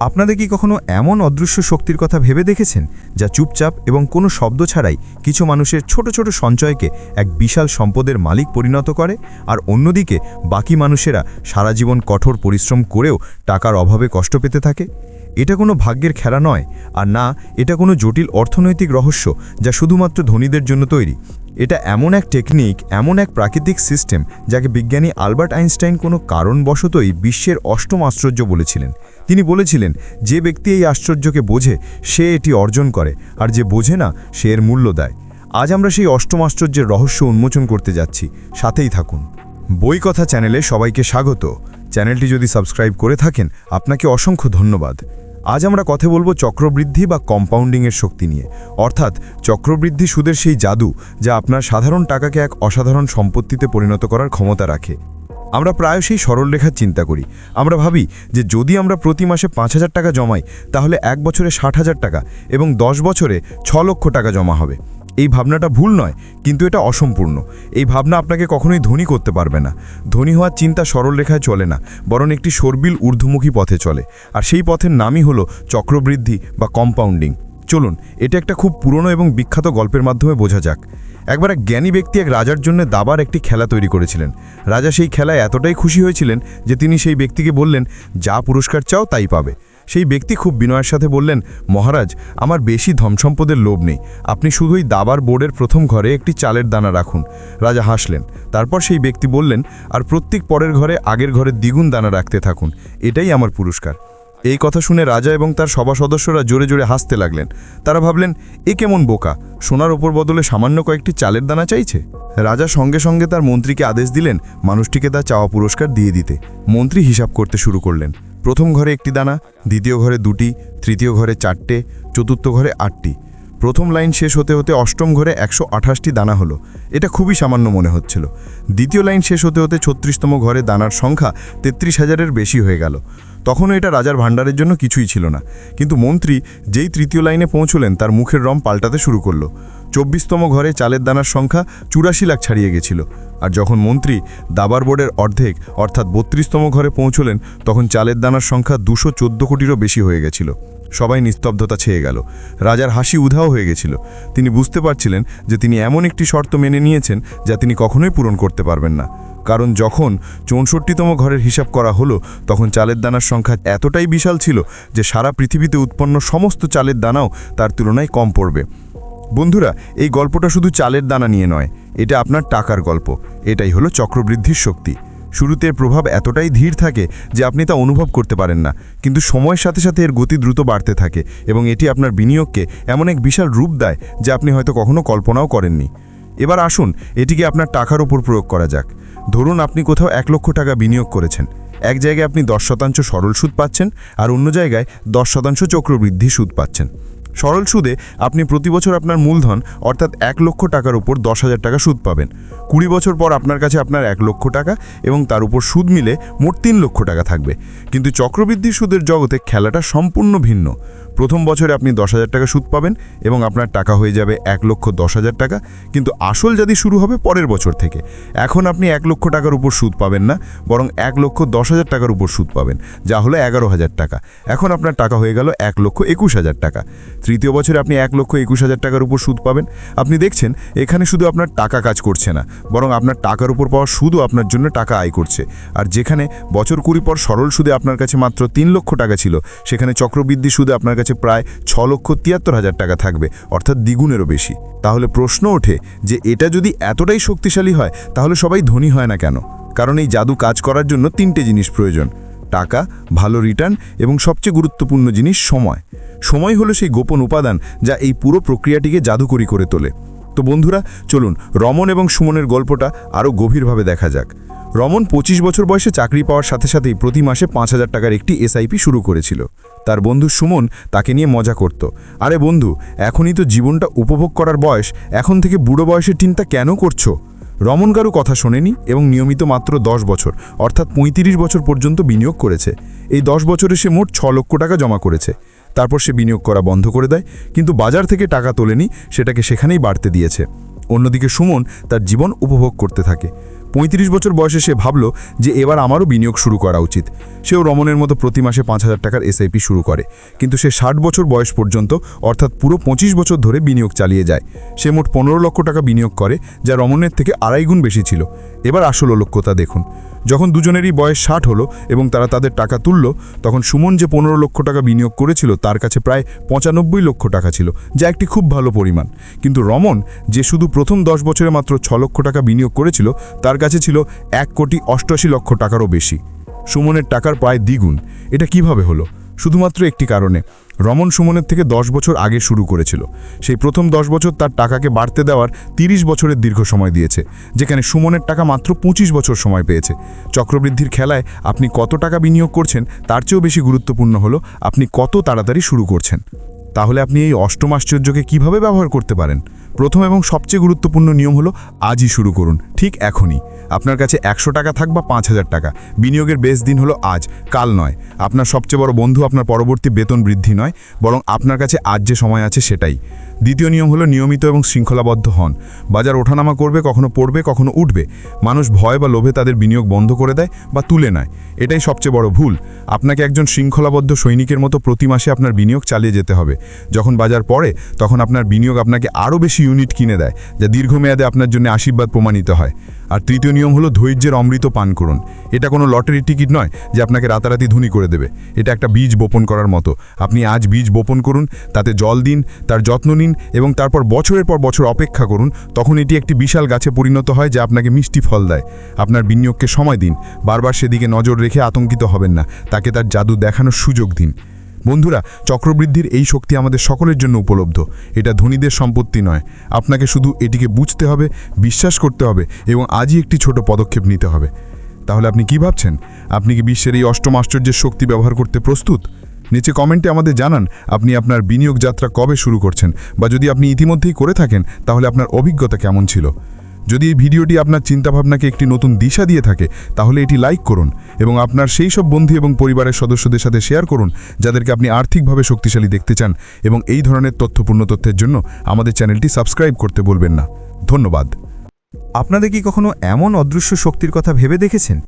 আপনাদের কি কখনো এমন অদৃশ্য শক্তির কথা ভেবে দেখেছেন, যা চুপচাপ এবং কোনো শব্দ ছাড়াই কিছু মানুষের ছোট ছোট সঞ্চয়কে এক বিশাল সম্পদের মালিক পরিণত করে? আর অন্যদিকে, বাকি মানুষেরা সারা জীবন কঠোর পরিশ্রম করেও টাকার অভাবে কষ্ট পেতে থাকে? এটা কোনো ভাগ্যের খেলা নয়, আর না, এটা কোনো জটিল অর্থনৈতিক রহস্য যা শুধুমাত্র ধনীদের জন্য তৈরি। এটা এমন এক টেকনিক এমন এক প্রাকৃতিক সিস্টেম যাকে বিজ্ঞানী আলবার্ট আইনস্টাইন কোনো কারণবশতই বিশ্বের অষ্টম আশ্চর্য বলেছিলেন। তিনি বলেছিলেন, যে ব্যক্তি এই আশ্চর্যকে বোঝে, সে এটি অর্জন করে, আর যে বোঝে না, সে এর মূল্য দেয়। আজ আমরা সেই অষ্টম আশ্চর্যের রহস্য উন্মোচন করতে যাচ্ছি। সাথেই থাকুন। বই কথা চ্যানেলে সবাইকে স্বাগত। চ্যানেলটি যদি সাবস্ক্রাইব করে থাকেন, আপনাকে অসংখ্য ধন্যবাদ। আজ আমরা কথা বলব চক্রবৃদ্ধি বা কম্পাউন্ডিংয়ের শক্তি নিয়ে। অর্থাৎ চক্রবৃদ্ধি সুদের সেই জাদু যা আপনার সাধারণ টাকাকে এক অসাধারণ সম্পত্তিতে পরিণত করার ক্ষমতা রাখে। আমরা প্রায়শই সরলরেখার চিন্তা করি। আমরা ভাবি যে যদি আমরা প্রতি মাসে পাঁচ হাজার টাকা জমাই, তাহলে এক বছরে ষাট হাজার টাকা এবং দশ বছরে ছ লক্ষ টাকা জমা হবে। এই ভাবনাটা ভুল নয়, কিন্তু এটা অসম্পূর্ণ। এই ভাবনা আপনাকে কখনোই ধনী করতে পারবে না। ধনী হওয়ার চিন্তা সরল রেখায় চলে না, বরং একটি সর্বিল ঊর্ধ্বমুখী পথে চলে। আর সেই পথের নামই হলো চক্রবৃদ্ধি বা কম্পাউন্ডিং। চলুন, এটা একটা খুব পুরনো এবং বিখ্যাত গল্পের মাধ্যমে বোঝা যাক। একবার এক জ্ঞানী ব্যক্তি এক রাজার জন্য দাবার একটি খেলা তৈরি করেছিলেন। রাজা সেই খেলায় এতটাই খুশি হয়েছিলেন যে তিনি সেই ব্যক্তিকে বললেন, যা পুরস্কার চাও তাই পাবে। সেই ব্যক্তি খুব বিনয়ের সাথে বললেন, মহারাজ, আমার বেশি ধনসম্পদের লোভ নেই। আপনি শুধুই দাবার বোর্ডের প্রথম ঘরে একটি চালের দানা রাখুন। রাজা হাসলেন। তারপর সেই ব্যক্তি বললেন, আর প্রত্যেক পরের ঘরে আগের ঘরে দ্বিগুণ দানা রাখতে থাকুন। এটাই আমার পুরস্কার। এই কথা শুনে রাজা এবং তার সভা সদস্যরা জোরে জোরে হাসতে লাগলেন। তারা ভাবলেন, এ কেমন বোকা? সোনার ওপর বদলে সামান্য কয়েকটি চালের দানা চাইছে? রাজা সঙ্গে সঙ্গে তার মন্ত্রীকে আদেশ দিলেন, মানুষটিকে তার চাওয়া পুরস্কার দিয়ে দিতে। মন্ত্রী হিসাব করতে শুরু করলেন। প্রথম ঘরে একটি দানা, দ্বিতীয় ঘরে দুটি, তৃতীয় ঘরে চারটে, চতুর্থ ঘরে আটটি। প্রথম লাইন শেষ হতে হতে অষ্টম ঘরে একশো আঠাশটি দানা হলো। এটা খুবই সামান্য মনে হচ্ছিল। দ্বিতীয় লাইন শেষ হতে হতে ছত্রিশতম ঘরে দানার সংখ্যা তেত্রিশ হাজারের বেশি হয়ে গেল। তখনও এটা রাজার ভাণ্ডারের জন্য কিছুই ছিল না। কিন্তু মন্ত্রী যেই তৃতীয় লাইনে পৌঁছলেন, তার মুখের রং পাল্টাতে শুরু করল। চব্বিশতম ঘরে চালের দানার সংখ্যা চুরাশি লাখ ছাড়িয়ে গেছিল। আর যখন মন্ত্রী দাবার বোর্ডের অর্ধেক, অর্থাৎ বত্রিশতম ঘরে পৌঁছলেন, তখন চালের দানার সংখ্যা দুশো চোদ্দ কোটিরও বেশি হয়ে গেছিল। সবাই নিস্তব্ধতা ছেয়ে গেল। রাজার হাসি উধাও হয়ে গেছিল। তিনি বুঝতে পারছিলেন যে তিনি এমন একটি শর্ত মেনে নিয়েছেন যা তিনি কখনোই পূরণ করতে পারবেন না। কারণ যখন চৌষট্টিতম ঘরের হিসাব করা হলো, তখন চালের দানার সংখ্যা এতটাই বিশাল ছিল যে সারা পৃথিবীতে উৎপন্ন সমস্ত চালের দানাও তার তুলনায় কম পড়বে। বন্ধুরা, এই গল্পটা শুধু চালের দানা নিয়ে নয়, এটা আপনার টাকার গল্প। এটাই হলো চক্রবৃদ্ধির শক্তি। শুরুতে প্রভাব এতটাই ধীর থাকে যে আপনি তা অনুভব করতে পারেন না, কিন্তু সময়ের সাথে সাথে এর গতি দ্রুত বাড়তে থাকে এবং এটি আপনার বিনিয়োগকে এমন এক বিশাল রূপ দেয় যা আপনি হয়তো কখনো কল্পনাও করেননি। এবার আসুন, এটিকে আপনার টাকার উপর প্রয়োগ করা যাক। ধরুন, আপনি কোথাও এক লক্ষ টাকা বিনিয়োগ করেছেন। এক জায়গায় আপনি দশ শতাংশ সরল সুদ পাচ্ছেন আর অন্য জায়গায় দশ শতাংশ চক্রবৃদ্ধি সুদ পাচ্ছেন। সরল সুদে আপনি প্রতি বছর আপনার মূলধন, অর্থাৎ এক লক্ষ টাকার উপর দশ হাজার টাকা সুদ পাবেন। কুড়ি বছর পর আপনার কাছে আপনার এক লক্ষ টাকা এবং তার উপর সুদ মিলে মোট তিন লক্ষ টাকা থাকবে। কিন্তু চক্রবৃদ্ধি সুদের জগতে খেলাটা সম্পূর্ণ ভিন্ন। প্রথম বছরে আপনি দশ হাজার টাকা সুদ পাবেন এবং আপনার টাকা হয়ে যাবে এক লক্ষ দশ হাজার টাকা। কিন্তু আসল যদি শুরু হবে পরের বছর থেকে। এখন আপনি এক লক্ষ টাকার উপর সুদ পাবেন না, বরং এক লক্ষ দশ হাজার টাকার উপর সুদ পাবেন, যা হলো এগারো হাজার টাকা। এখন আপনার টাকা হয়ে গেল এক লক্ষ একুশ হাজার টাকা। তৃতীয় বছরে আপনি এক লক্ষ একুশ হাজার টাকার উপর সুদ পাবেন। আপনি দেখছেন, এখানে শুধু আপনার টাকা কাজ করছে না, বরং আপনার টাকার উপর পাওয়া সুদও আপনার জন্য টাকা আয় করছে। আর যেখানে বছর কুড়ি পর সরল সুদে আপনার কাছে মাত্র তিন লক্ষ টাকা ছিল, সেখানে চক্রবৃদ্ধি সুদে আপনার কাছে প্রায় ছ লক্ষ তিয়াত্তর হাজার টাকা থাকবে, অর্থাৎ দ্বিগুণেরও বেশি। তাহলে প্রশ্ন ওঠে যে এটা যদি এতটাই শক্তিশালী হয়, তাহলে সবাই ধনী হয় না কেন? কারণ এই জাদু কাজ করার জন্য তিনটে জিনিস প্রয়োজন, টাকা, ভালো রিটার্ন এবং সবচেয়ে গুরুত্বপূর্ণ জিনিস সময়। সময় হলো সেই গোপন উপাদান যা এই পুরো প্রক্রিয়াটিকে জাদুকরি করে তোলে। তো বন্ধুরা, চলুন রমন এবং সুমনের গল্পটা আরও গভীরভাবে দেখা যাক। রমন ২৫ বছর বয়সে চাকরি পাওয়ার সাথে সাথেই প্রতি মাসে পাঁচ হাজার টাকার একটি এসআইপি শুরু করেছিল। তার বন্ধু সুমন তাকে নিয়ে মজা করত। আরে বন্ধু, এখনই তো জীবনটা উপভোগ করার বয়স, এখন থেকে বুড়ো বয়সের চিন্তা কেন করছ? রমন কারু কথা শোনেনি এবং নিয়মিত মাত্র দশ বছর, অর্থাৎ ৩৫ বছর পর্যন্ত বিনিয়োগ করেছে। এই দশ বছরে সে মোট ছ লক্ষ টাকা জমা করেছে। তারপর সে বিনিয়োগ করা বন্ধ করে দেয়, কিন্তু বাজার থেকে টাকা তোলেনি, সেটাকে সেখানেই বাড়তে দিয়েছে। অন্যদিকে সুমন তার জীবন উপভোগ করতে থাকে। পঁয়ত্রিশ বছর বয়সে সে ভাবল যে এবার আমারও বিনিয়োগ শুরু করা উচিত। সেও রমনের মতো প্রতি মাসে পাঁচ হাজার টাকার এসআইপি শুরু করে। কিন্তু সে ষাট বছর বয়স পর্যন্ত, অর্থাৎ পুরো পঁচিশ বছর ধরে বিনিয়োগ চালিয়ে যায়। সে মোট পনেরো লক্ষ টাকা বিনিয়োগ করে, যা রমনের থেকে আড়াই গুণ বেশি ছিল। এবার আসল লক্ষ্যতা দেখুন। যখন দুজনেরই বয়স ষাট হলো এবং তারা তাদের টাকা তুলল, তখন সুমন যে পনেরো লক্ষ টাকা বিনিয়োগ করেছিল, তার কাছে প্রায় পঁচানব্বই লক্ষ টাকা ছিল, যা একটি খুব ভালো পরিমাণ। কিন্তু রমন যে শুধু প্রথম দশ বছরে মাত্র ছ লক্ষ টাকা বিনিয়োগ করেছিল, তার কাছে ছিল এক কোটি অষ্টআশি লক্ষ টাকারও বেশি। সুমনের টাকার প্রায় দ্বিগুণ। এটা কীভাবে হলো? শুধুমাত্র একটি কারণে। রমন সুমনের থেকে দশ বছর আগে শুরু করেছিল। সেই প্রথম দশ বছর তার টাকাকে বাড়তে দেওয়ার তিরিশ বছরের দীর্ঘ সময় দিয়েছে, যেখানে সুমনের টাকা মাত্র পঁচিশ বছর সময় পেয়েছে। চক্রবৃদ্ধির খেলায় আপনি কত টাকা বিনিয়োগ করছেন, তার চেয়েও বেশি গুরুত্বপূর্ণ হলো আপনি কত তাড়াতাড়ি শুরু করছেন। তাহলে আপনি এই অষ্টম আশ্চর্যকে কীভাবে ব্যবহার করতে পারেন? প্রথম এবং সবচেয়ে গুরুত্বপূর্ণ নিয়ম হলো আজই শুরু করুন, ঠিক এখনই। আপনার কাছে একশো টাকা থাক বা পাঁচ হাজার টাকা, বিনিয়োগের বেশ দিন হলো আজ, কাল নয়। আপনার সবচেয়ে বড় বন্ধু আপনার পরবর্তী বেতন বৃদ্ধি নয়, বরং আপনার কাছে আজ যে সময় আছে সেটাই। দ্বিতীয় নিয়ম হলো নিয়মিত এবং শৃঙ্খলাবদ্ধ হন। বাজার ওঠানামা করবে, কখনো পড়বে, কখনো উঠবে। মানুষ ভয় বা লোভে তাদের বিনিয়োগ বন্ধ করে দেয় বা তুলে নেয়। এটাই সবচেয়ে বড় ভুল। আপনাকে একজন শৃঙ্খলাবদ্ধ সৈনিকের মতো প্রতি মাসে আপনার বিনিয়োগ চালিয়ে যেতে হবে। যখন বাজার পড়ে, তখন আপনার বিনিয়োগ আপনাকে আরও বেশি ইউনিট কিনে দেয়, যা দীর্ঘমেয়াদে আপনার জন্য আশীর্বাদ প্রমাণিত হয়। আর তৃতীয় নিয়ম হলো ধৈর্যের অমৃত পান করুন। এটা কোনো লটারির টিকিট নয় যে আপনাকে রাতারাতি ধনী করে দেবে। এটা একটা বীজ বপন করার মতো। আপনি আজ বীজ বপন করুন, তাতে জল দিন, তার যত্ন নিন এবং তারপর বছরের পর বছর অপেক্ষা করুন, তখন এটি একটি বিশাল গাছে পরিণত হয় যা আপনাকে মিষ্টি ফল দেয়। আপনার বিনিয়োগকে সময় দিন, বারবার সেদিকে নজর রেখে আতঙ্কিত হবেন না, তাকে তার জাদু দেখানোর সুযোগ দিন। বন্ধুরা, চক্রবৃদ্ধির এই শক্তি আমাদের সকলের জন্য উপলব্ধ। এটা ধনীদের সম্পত্তি নয়। আপনাকে শুধু এটিকে বুঝতে হবে, বিশ্বাস করতে হবে এবং আজই একটি ছোট পদক্ষেপ নিতে হবে। তাহলে আপনি কি ভাবছেন? আপনি কি বিশ্বের এই অষ্টম আশ্চর্যের শক্তি ব্যবহার করতে প্রস্তুত? নিচে কমেন্টে আমাদের জানান, আপনি আপনার বিনিয়োগ যাত্রা কবে শুরু করছেন? বা যদি আপনি ইতিমধ্যেই করে থাকেন, তাহলে আপনার অভিজ্ঞতা কেমন ছিল? যদি এই ভিডিওটি আপনার চিন্তাভাবনাকে একটি নতুন দিশা দিয়ে থাকে, তাহলে এটি লাইক করুন এবং আপনার সেই সব বন্ধু এবং পরিবারের সদস্যদের সাথে শেয়ার করুন, যাদেরকে আপনি আর্থিকভাবে শক্তিশালী দেখতে চান এবং এই ধরনের তথ্যপূর্ণ তথ্যের জন্য আমাদের চ্যানেলটি সাবস্ক্রাইব করতে বলবেন না। ধন্যবাদ। আপনাদের কি কখনো এমন অদৃশ্য শক্তির কথা ভেবে দেখেছেন?